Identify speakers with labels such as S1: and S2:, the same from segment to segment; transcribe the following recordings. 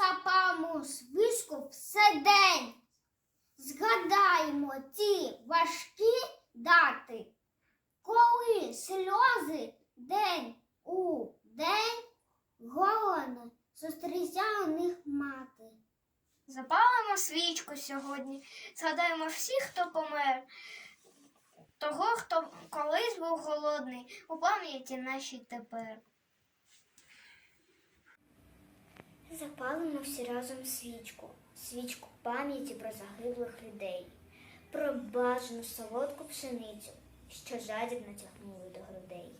S1: сапаємо свічку все день. Згадаємо ті важкі дати, коли сльози день у день зустрічає у них мати.
S2: Запалимо свічку сьогодні, згадаємо всіх, хто помер, того, хто колись був голодний, у пам'яті нашій тепер.
S1: Запалимо всі разом свічку, свічку пам'яті про загиблих людей, про бажану солодку пшеницю, що жадібно тягнули до грудей.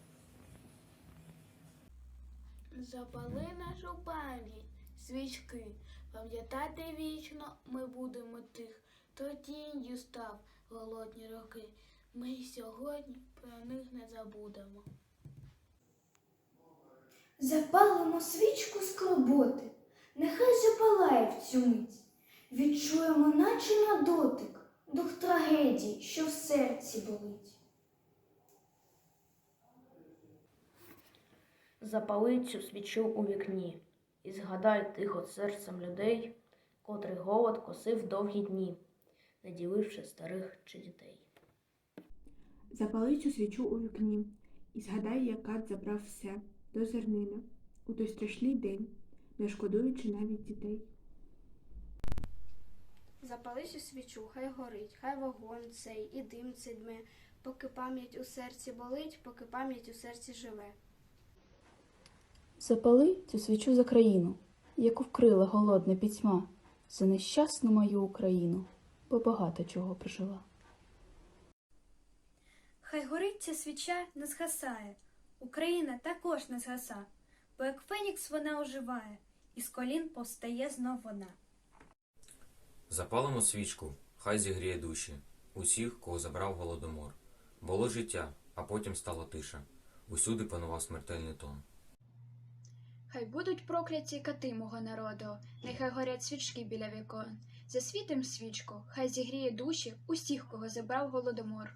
S3: Запали нашу пам'ять, свічки, пам'ятати вічно ми будемо тих, хто тінню став голодні роки. Ми й сьогодні про них не забудемо.
S4: Запалимо свічку скорботи, нехай запалає в цю мить. Відчуємо, наче на дотик, дух трагедії, що в серці болить.
S5: Запали цю свічу у вікні і згадай тихо серцем людей, котрий голод косив довгі дні, не діливши старих чи дітей.
S6: Запали цю свічу у вікні і згадай, як кат забрав все до зернина у той страшний день, не шкодуючи навіть дітей.
S7: Запали цю свічу, хай горить, хай вогонь цей і дим цей дме, поки пам'ять у серці болить, поки пам'ять у серці живе.
S8: Запали цю свічу за країну, яку вкрила голодна пітьма, за нещасну мою Україну, бо багато чого прожила.
S9: Хай горить ця свіча не згасає, Україна також не згаса, бо як фенікс вона оживає, і з колін повстає знов вона.
S10: Запалимо свічку, хай зігріє душі, усіх, кого забрав голодомор. Було життя, а потім стала тиша. Усюди панував смертельний тон.
S11: Хай будуть прокляті кати мого народу, нехай горять свічки біля вікон. Засвітим свічку, хай зігріє душі усіх, кого забрав голодомор.